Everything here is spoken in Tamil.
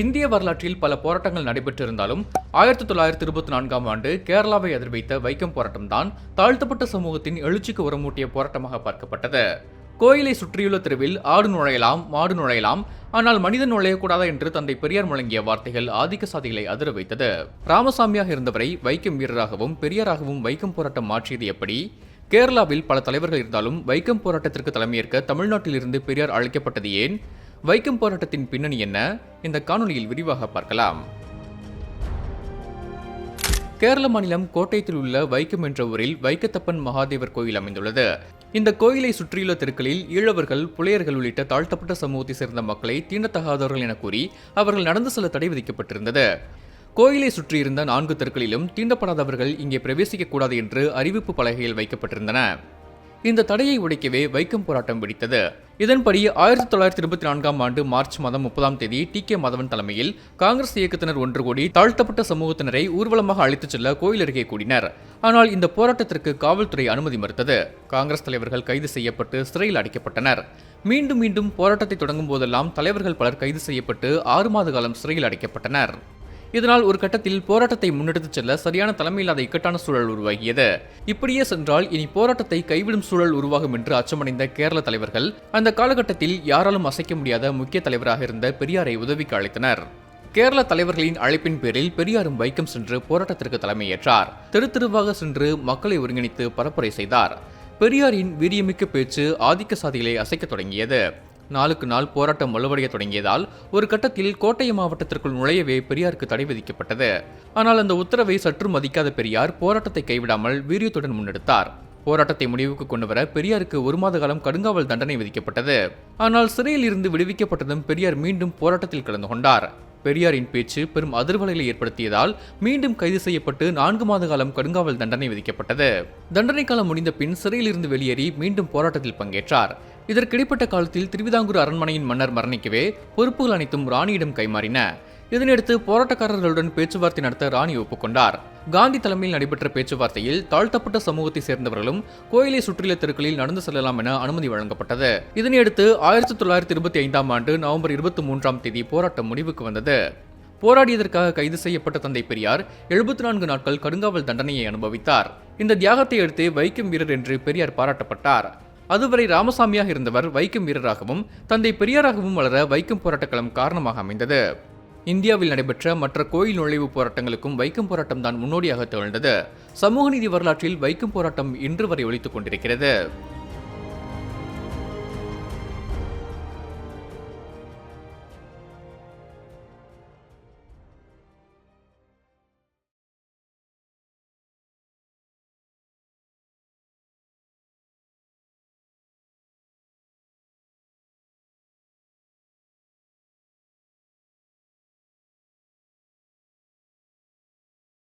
இந்திய வரலாற்றில் பல போராட்டங்கள் நடைபெற்றிருந்தாலும் ஆயிரத்தி தொள்ளாயிரத்தி இருபத்தி நான்காம் ஆண்டு கேரளாவை எதிர்வைத்த வைக்கம் போராட்டம்தான் தாழ்த்தப்பட்ட சமூகத்தின் எழுச்சிக்கு உரமூட்டிய போராட்டமாக பார்க்கப்பட்டது. கோயிலை சுற்றியுள்ள தெருவில் ஆடு நுழையலாம் மாடு நுழையலாம் ஆனால் மனிதன் நுழையக்கூடாதா என்று தந்தை பெரியார் முழங்கிய வார்த்தைகள் ஆதிக்க சாதிகளை அதிர வைத்தது. ராமசாமியாக இருந்தவரை வைக்கம் வீரராகவும் பெரியாராகவும் வைக்கம் போராட்டம் மாற்றியது எப்படி? கேரளாவில் பல தலைவர்கள் இருந்தாலும் வைக்கம் போராட்டத்திற்கு தலைமையேற்க தமிழ்நாட்டிலிருந்து பெரியார் அழைக்கப்பட்டது ஏன்? வைக்கம் போராட்டத்தின் பின்னணி என்ன? இந்த காணொலியில் விரிவாக பார்க்கலாம். கேரள மாநிலம் கோட்டயத்தில் உள்ள வைக்கம் என்ற ஊரில் வைக்கத்தப்பன் மகாதேவர் கோயில் அமைந்துள்ளது. இந்த கோயிலை சுற்றியுள்ள தெருக்களில் ஈழவர்கள் புலையர்கள் உள்ளிட்ட தாழ்த்தப்பட்ட சமூகத்தை சேர்ந்த மக்களை தீண்டத்தகாதவர்கள் என கூறி அவர்கள் நடந்து செல்ல தடை விதிக்கப்பட்டிருந்தது. கோயிலை சுற்றியிருந்த நான்கு தெருக்களிலும் தீண்டப்படாதவர்கள் இங்கே பிரவேசிக்கக்கூடாது என்று அறிவிப்பு பலகையில் வைக்கப்பட்டிருந்தன. இந்த தடையை உடைக்கவே வைக்கம் போராட்டம் வெடித்தது. இதன்படி ஆயிரத்தி தொள்ளாயிரத்தி இருபத்தி நான்காம் ஆண்டு மார்ச் மாதம் முப்பதாம் தேதி டி கே மாதவன் தலைமையில் காங்கிரஸ் இயக்கத்தினர் ஒன்று கூடி தாழ்த்தப்பட்ட சமூகத்தினரை ஊர்வலமாக அழைத்துச் செல்ல கோயில் அருகே கூடினர். ஆனால் இந்த போராட்டத்திற்கு காவல்துறை அனுமதி மறுத்தது. காங்கிரஸ் தலைவர்கள் கைது செய்யப்பட்டு சிறையில் அடைக்கப்பட்டனர். மீண்டும் மீண்டும் போராட்டத்தை தொடங்கும் போதெல்லாம் தலைவர்கள் பலர் கைது செய்யப்பட்டு ஆறு மாத காலம் சிறையில் அடைக்கப்பட்டனர். இதனால் ஒரு கட்டத்தில் போராட்டத்தை முன்னெடுத்துச் செல்ல சரியான தலைமையில்லாத இக்கட்டான சூழல் உருவாகியது. இப்படியே சென்றால் இனி போராட்டத்தை கைவிடும் சூழல் உருவாகும் என்று அச்சமடைந்த கேரள தலைவர்கள் அந்த காலகட்டத்தில் யாராலும் அசைக்க முடியாத முக்கிய தலைவராக இருந்த பெரியாரை உதவிக்கு அழைத்தனர். கேரள தலைவர்களின் அழைப்பின் பேரில் பெரியாரும் வைக்கம் சென்று போராட்டத்திற்கு தலைமையேற்றார். தெரு தெருவாக சென்று மக்களை ஒருங்கிணைத்து பரப்புரை செய்தார். பெரியாரின் வீரியமிக்க பேச்சு ஆதிக்க சாதிகளை அசைக்க தொடங்கியது. நாளுக்கு நாள் போராட்டம் வலுவடைய தொடங்கியதால் ஒரு கட்டத்தில் கோட்டை மாவட்டத்திற்குள் நுழையவே பெரியாருக்கு தடை விதிக்கப்பட்டது. ஆனால் அந்த உத்தரவை சற்று மதிக்காத பெரியார் போராட்டத்தை கைவிடாமல் வீரியத்துடன் முன்னெடுத்தார். போராட்டத்தை முடிவுக்கு கொண்டுவர பெரியாருக்கு ஒரு மாத காலம் கடுங்காவல் தண்டனை விதிக்கப்பட்டது. ஆனால் சிறையில் இருந்து விடுவிக்கப்பட்டதும் பெரியார் மீண்டும் போராட்டத்தில் கலந்து கொண்டார். பெரியாரின் பேச்சு பெரும் அதிர்வலைகளை ஏற்படுத்தியதால் மீண்டும் கைது செய்யப்பட்டு நான்கு மாத காலம் கடுங்காவல் தண்டனை விதிக்கப்பட்டது. தண்டனை காலம் முடிந்த பின் சிறையிலிருந்து வெளியேறி மீண்டும் போராட்டத்தில் பங்கேற்றார். இதற்கிடைப்பட்ட காலத்தில் திருவிதாங்கூர் அரண்மனையின் மன்னர் மரணிக்கவே பொறுப்புகள் அனைத்தும் ராணியிடம் கைமாறின. இதனையடுத்து போராட்டக்காரர்களுடன் பேச்சுவார்த்தை நடத்த ராணி ஒப்புக்கொண்டார். காந்தி தலைமையில் நடைபெற்ற பேச்சுவார்த்தையில் தாழ்த்தப்பட்ட சமூகத்தை சேர்ந்தவர்களும் கோயிலை சுற்றியுள்ள தெருக்களில் நடந்து செல்லலாம் என அனுமதி வழங்கப்பட்டது. இதனையடுத்து ஆயிரத்தி தொள்ளாயிரத்தி இருபத்தி ஐந்தாம் ஆண்டு நவம்பர் இருபத்தி மூன்றாம் தேதி போராட்டம் முடிவுக்கு வந்தது. போராடியதற்காக கைது செய்யப்பட்ட தந்தை பெரியார் எழுபத்தி நான்கு நாட்கள் கடுங்காவல் தண்டனையை அனுபவித்தார். இந்த தியாகத்தை அடுத்து வைக்கம் வீரர் என்று பெரியார் பாராட்டப்பட்டார். அதுவரை ராமசாமியாக இருந்தவர் வைக்கம் வீரராகவும் தந்தை பெரியாராகவும் வளர வைக்கம் போராட்டக்களம் காரணமாக அமைந்தது. இந்தியாவில் நடைபெற்ற மற்ற கோயில் நுழைவு போராட்டங்களுக்கும் வைக்கம் போராட்டம் தான் முன்னோடியாக திகழ்ந்தது. சமூக நீதி வரலாற்றில் வைக்கம் போராட்டம் இன்று வரை ஒழித்துக் கொண்டிருக்கிறது.